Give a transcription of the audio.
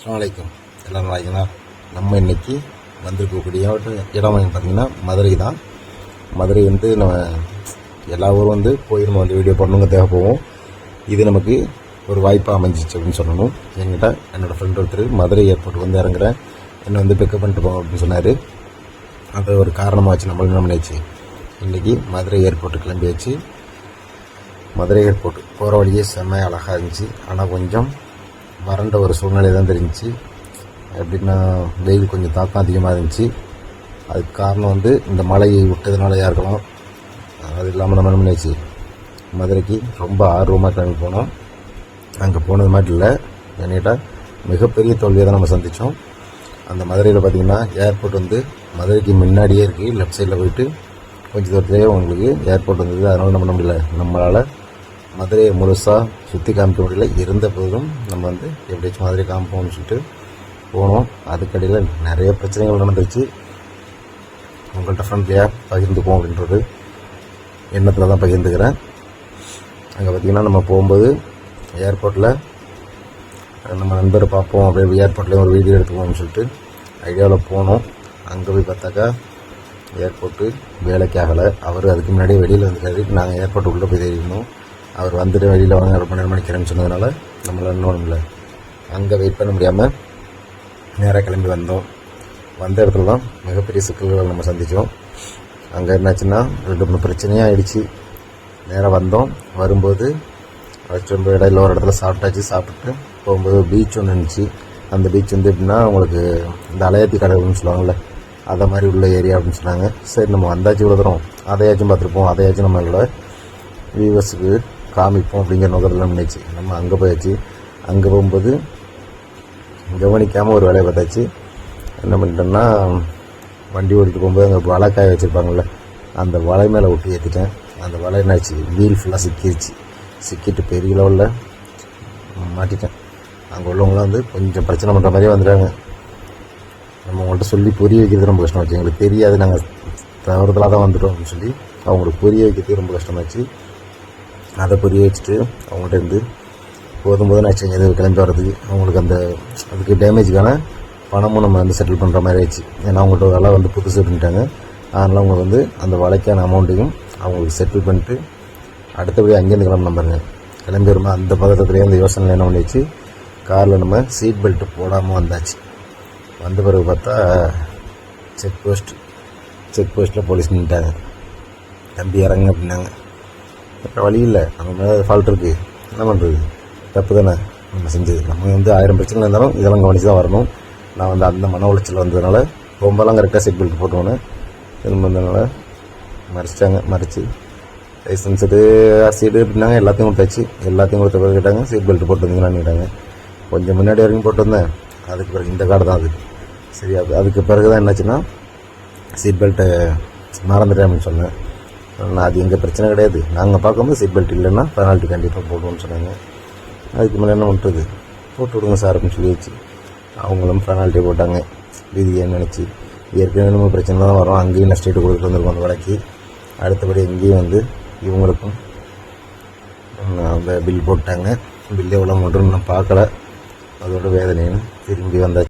அஸ்ஸலாமு எல்லாம் நல்லாங்களா நம்ம இன்றைக்கி வந்திருக்கக்கூடிய இடம் வந்து பார்த்தீங்கன்னா மதுரை தான். மதுரை வந்து நம்ம எல்லா ஊரும் வந்து போய் நம்ம வந்து வீடியோ பண்ணணுங்க தேவை போவோம். இது நமக்கு ஒரு வாய்ப்பாக அமைஞ்சிச்சு அப்படின்னு சொல்லணும். என்கிட்ட என்னோடய ஃப்ரெண்ட் ஒருத்தர் மதுரை ஏர்போர்ட் வந்து இறங்குறேன் என்னை வந்து பிக்கப் பண்ணிட்டு போங்க அப்படின்னு சொன்னார். அது ஒரு காரணமாக வச்சு நம்மளும் என்ன பண்ணியாச்சு? இன்றைக்கி மதுரை ஏர்போர்ட்டு கிளம்பியாச்சு. மதுரை ஏர்போர்ட் போகிற வழியே செம்ம அழகாக இருந்துச்சு. ஆனால் கொஞ்சம் வறண்ட ஒரு சூழ்நிலை தான் தெரிஞ்சிச்சு. எப்படின்னா வெயில் கொஞ்சம் தாக்கம் அதிகமாக இருந்துச்சு. அதுக்கு காரணம் வந்து இந்த மழையை விட்டதுனாலயா இருக்கலாம்? அது இல்லாமல் நம்ம என்ன பண்ணியாச்சு? மதுரைக்கு ரொம்ப ஆர்வமாக கிளம்பி போனோம். அங்கே போனது மாதிரி இல்லை. என்னிட்ட மிகப்பெரிய தோல்வியை தான் நம்ம சந்தித்தோம் அந்த மதுரையில் பார்த்தீங்கன்னா ஏர்போர்ட் வந்து மதுரைக்கு முன்னாடியே இருக்குது லெஃப்ட் சைடில் போயிட்டு கொஞ்சம் தூரத்துலேயே உங்களுக்கு ஏர்போர்ட் வந்தது. அதனால் நம்ம முடியல? நம்மளால் மதுரையை முழுசாக சுற்றி காமிக்க முடியல. இருந்த போதும் நம்ம வந்து எப்படியாச்சும் மதுரை காமிப்போம்னு சொல்லிட்டு போனோம். அதுக்கடியில் நிறைய பிரச்சனைகள் நடந்துச்சு உங்கள்கிட்ட ஃப்ரெண்ட்லியாக பகிர்ந்துப்போம் அப்படின்றது எண்ணத்தில் தான் பகிர்ந்துக்கிறேன். அங்கே பார்த்திங்கன்னா நம்ம போகும்போது ஏர்போர்ட்டில் நம்ம நண்பரை பார்ப்போம். அப்படியே ஏர்போர்ட்லேயும் ஒரு வீடியோ எடுத்துக்குவோம்னு சொல்லிட்டு ஐடியாவில் போனோம். அங்கே போய் பார்த்தாக்கா ஏர்போர்ட்டு வேலைக்கு ஆகலை. அவர் அதுக்கு முன்னாடியே வெளியில் வந்துருக்காரு. நாங்கள் ஏர்போர்ட் உள்ளே போய் தெரியணும் அவர் வந்துட்டு வெளியில் வாங்க ரொம்ப நேரம் மணிக்கிறேன்னு சொன்னதுனால நம்மளால் இன்னும் இல்லை அங்கே வெயிட் பண்ண முடியாமல் நேராக கிளம்பி வந்தோம். வந்த இடத்துல தான் மிகப்பெரிய சிக்கல்கள் நம்ம சந்தித்தோம் அங்கே என்னாச்சுன்னா ரெண்டு மூணு பிரச்சனையாக ஆயிடுச்சு. நேராக வந்தோம். வரும்போது ஃபஸ்ட் வந்து இடையில ஒரு இடத்துல சாப்பிட்டாச்சு. சாப்பிட்டு போகும்போது பீச் ஒன்று இருந்துச்சு. அந்த பீச் வந்து எப்படின்னா உங்களுக்கு இந்த அலையாத்தி கடவுள்னு சொல்லுவாங்கள்ல அதை மாதிரி உள்ள ஏரியா அப்படின்னு சொன்னாங்க. சரி நம்ம வந்தாச்சு இவ்வளோ தூரம். அதையாச்சும் பார்த்துருப்போம். அதையாச்சும் நம்மளோட வியூவர்ஸுக்கு காமிப்போம் அப்படிங்கிற நோக்கத்தில் நினைச்சு நம்ம அங்கே போயாச்சு. அங்கே போகும்போது கவனிக்காமல் ஒரு வேலையை பார்த்தாச்சு. என்ன பண்ணிட்டோம்னா வண்டி ஓட்டிட்டு போகும்போது அங்கே வலை காய வச்சுருப்பாங்கள்ல அந்த வலை மேலே விட்டு ஏற்றிட்டேன் அந்த வலை என்னாச்சு? வீல் ஃபுல்லாக சிக்கிடுச்சு சிக்கிட்டு பெரிய லெவலில் மாட்டிட்டேன். அங்கே உள்ளவங்களாம் வந்து கொஞ்சம் பிரச்சனை பண்ணுற மாதிரியே வந்துட்டாங்க. நம்ம உங்கள்கிட்ட சொல்லி புரிய வைக்கிறது ரொம்ப கஷ்டமாச்சு எங்களுக்கு தெரியாது. நாங்கள் தவறுதலாக தான் வந்துட்டோம் அப்படின்னு சொல்லி அவங்களுக்கு புரிய வைக்கிறதுக்கு ரொம்ப கஷ்டமாச்சு. அதை புரிய வச்சுட்டு அவங்கள்ட்ட இருந்து போதும் போதும் ஆச்சு செஞ்சது கிளம்பி வர்றதுக்கு அவங்களுக்கு அந்த அதுக்கு டேமேஜுக்கான பணமும் நம்ம வந்து செட்டில் பண்ணுற மாதிரி ஆயிடுச்சு. ஏன்னா அவங்கள்ட்ட ஒரு வந்து புதுசு பண்ணிட்டாங்க அதனால் அவங்க வந்து அந்த வழக்கான அமௌண்ட்டையும் அவங்களுக்கு செட்டில் பண்ணிட்டு அடுத்தபடி அங்கேருந்து கிளம்பணும் பாருங்க. கிளம்பி வரும்போது அந்த பதட்டத்துலேயே அந்த யோசனை என்ன பண்ணிச்சு காரில் நம்ம சீட் பெல்ட் போடாமல் வந்தாச்சு. வந்த பிறகு பார்த்தா செக் போஸ்ட் செக் போஸ்ட்டில் போலீஸ் நின்ட்டாங்க தம்பி இறங்க அப்படின்னாங்க. வழி இல்லை. நம்ம மேலே ஃபால்ட் இருக்குது என்ன பண்ணுறது தப்பு தானே. நம்ம செஞ்சது நம்ம வந்து ஆயிரம் பிரச்சனை இருந்தாலும் இதெல்லாம் கவனிச்சு தான் வரணும். நான் வந்து அந்த மன உளைச்சல் வந்ததுனால ரொம்பலாம் கரெக்டாக சீட் பெல்ட் போட்டுவோன்னு திரும்ப வந்ததுனால மறைச்சிட்டாங்க மறைச்சி. லைசன்ஸ் இது சீடு அப்படின்னாங்க எல்லாத்தையும் கொடுத்தாச்சு எல்லாத்தையும் கொடுத்த பிறகு கேட்டாங்க சீட் பெல்ட் போட்டு வந்தீங்களான்னு கேட்டாங்க. கொஞ்சம் முன்னாடி வரைக்கும் போட்டு வந்தேன். அதுக்கு பிறகு இந்த கார்டு தான் அது. சரி அது அதுக்கு பிறகு தான் என்னாச்சுன்னா சீட் பெல்ட்டை மறந்துட்டேன் அப்படின்னு சொன்னேன். நான் அது எங்கள் பிரச்சனை கிடையாது. நாங்கள் பார்க்கும்போது சீட் பெல்ட் இல்லைன்னா பெனால்ட்டி கண்டிப்பாக போடுவோம்னு சொன்னாங்க. அதுக்கு மேலே என்ன பண்ணுறது போட்டு விடுங்க சார் அப்படின்னு சொல்லியாச்சு. அவங்களும் பெனால்ட்டி போட்டாங்க. விதியை நினச்சி. ஏற்கனவே நம்ம பிரச்சனை தான் வரோம். அங்கேயும் நஷ்டீட்டு கொடுத்துட்டு வந்திருக்கோம் அந்த வழக்கு. அடுத்தபடி இங்கேயும் வந்து இவங்களுக்கும் அந்த பில் போட்டாங்க. பில் எவ்வளோ மட்டும் நான் பார்க்கல. அதோட வேதனைன்னு திரும்பி வந்தாச்சு.